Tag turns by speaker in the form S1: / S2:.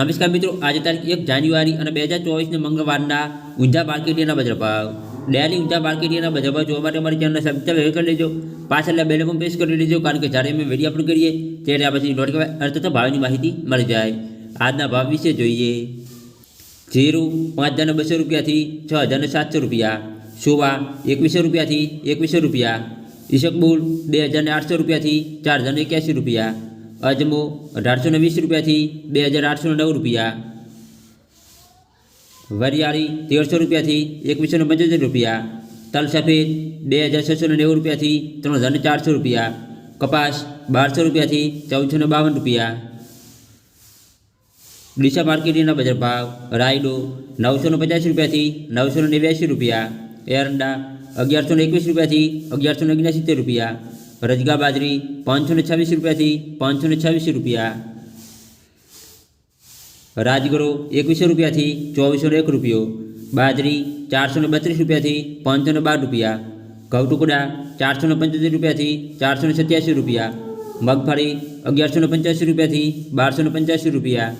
S1: નમસ્કાર મિત્રો આજે તારીખ એક જાન્યુઆરી અને બે હજાર ચોવીસને મંગળવારના ઊંઝા માર્કેટિયાના બજાર ભાવ ડેલી ઊંઝા માર્કેટિયાના બજાર ભાવ જોવા માટે અમારી ચેનલને સબસ્ક્રાઈબ કરી લેજો પાછળ બેલ પણ પ્રેસ કરી લેજો કારણ કે જ્યારે અમે વિડીયો અપલોડ કરીએ ત્યારે આ પછી નોટિફાઈ અર્થ તથા ભાવની માહિતી મળી જાય આજના ભાવ વિશે જોઈએ જીરું પાંચ હજાર બસો રૂપિયાથી છ હજાર સાતસો રૂપિયા સોવા એકવીસો રૂપિયાથી એકવીસો રૂપિયા ઈશકબુલ બે હજાર આઠસો રૂપિયાથી ચાર હજાર એક્યાસી રૂપિયા અજમો અઢારસો ને વીસ રૂપિયાથી બે હજાર આઠસો નવ રૂપિયા વરિયાળી તેરસો રૂપિયાથી એકવીસો ને પંચોતેર રૂપિયા તલ સફેદ બે હજાર છસો ને નેવું રૂપિયાથી ત્રણ હજાર ને ચારસો રૂપિયા કપાસ બારસો રૂપિયાથી ચૌદસો ને બાવન રૂપિયા ડીસા માર્કેટના બજાર ભાવ રાયડો નવસો ને પચાસ રૂપિયાથી નવસો ને નેવ્યાસી રૂપિયા એરંડા અગિયારસો ને એકવીસ રૂપિયાથી અગિયારસો ને ઓગણસિત્તેર રૂપિયા રજગા બાજરી પાંચસો ને છવ્વીસ રૂપિયાથી પાંચસો ને છવ્વીસ રૂપિયા. રાજગરો એકવીસો રૂપિયાથી ચોવીસોને એક રૂપિયો. બાજરી ચારસો ને બત્રીસ રૂપિયાથી પાંચસો ને બાર રૂપિયા. ઘઉં ટુકડા ચારસો પંચોતેર રૂપિયાથી ચારસો ને સત્યાસી રૂપિયા. મગફળી અગિયારસો ને પંચ્યાસી રૂપિયાથી બારસો ને પંચ્યાસી રૂપિયા.